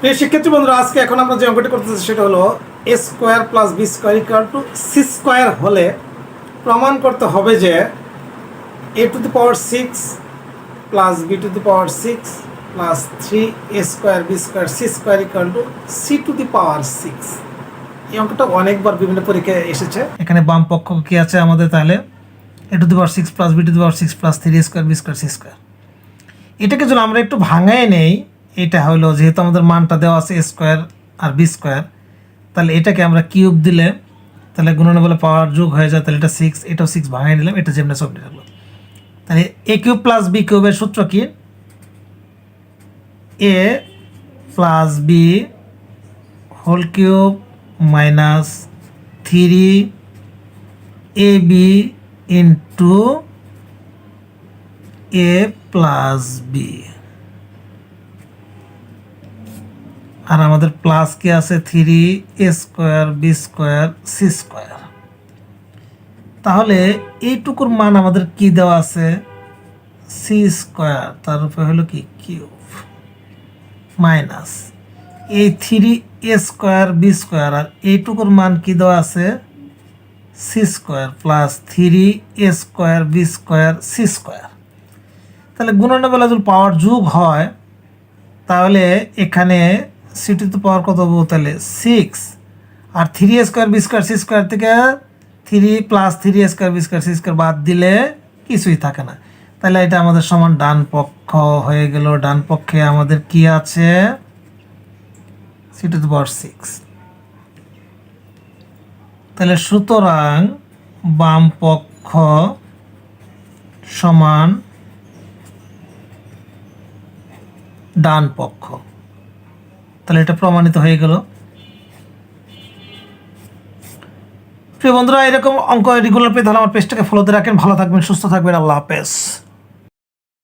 প্রিয় শিক্ষার্থী বন্ধুরা, আজকে এখন আমরা যে অঙ্কটি করতেছি সেটা হলো A square plus B square equal to C square হলে প্রমাণ করতে হবে যে A to the power six plus B to the power six plus three A square B square C square equal to C to the power six এই অঙ্কটা অনেকবার বিভিন্ন পরীক্ষায় এসেছে। এখানে বাম পক্ষ কি আছে আমাদের তাহলে? A to the power six plus B to the power six plus three square B square C square এটাকে যদি আমরা একটু ভাঙায় নেই এটা হলো, যেহেতু আমাদের মানটা দেওয়া আছে এ স্কোয়ার আর বি স্কোয়ার তাহলে এটাকে আমরা কিউব দিলে, তাহলে গুণনে বলে পাওয়ার যোগ হয়ে যায়, তাহলে এটা সিক্স এটাও সিক্স ভাঙিয়ে নিলাম, এটা যেমনি সব রাখল তাহলে এ কিউব প্লাস বি কিউবের সূত্র কি? A plus B whole cube minus three A B into A plus B আর আমাদের প্লাস কি আছে? Three A square B square C square তাহলে এইটুকুর মান আমাদের কি দেওয়া আছে? সি স্কোয়ার তার উপরে হলো কি? কিউব মাইনাস এই three A square B square আর এইটুকুর মান কি দেওয়া আছে? C square plus three A square B square C square তাহলে গুণনের বেলা যদি পাওয়ার যোগ হয়, তাহলে এখানে সিটি তো পাওয়ার কত হব তাহলে সিক্স আর three square B square C square থেকে three plus three square B square C square বাদ দিলে কিছুই থাকে না। তাহলে এটা আমাদের সমান ডান পক্ষ হয়ে গেল। ডান পক্ষে আমাদের কি আছে? সিটি তো পাওয়ার সিক্স তাহলে সুতরাং বাম পক্ষ সমান ডান পক্ষ। তাহলে এটা প্রমাণিত হয়ে গেল। প্রিয় বন্ধুরা, এরকম অঙ্ক রেগুলার পেয়ে তাহলে আমার পেজটাকে ফলোতে রাখেন। ভালো থাকবেন, সুস্থ থাকবেন। আল্লাহ হাফেজ।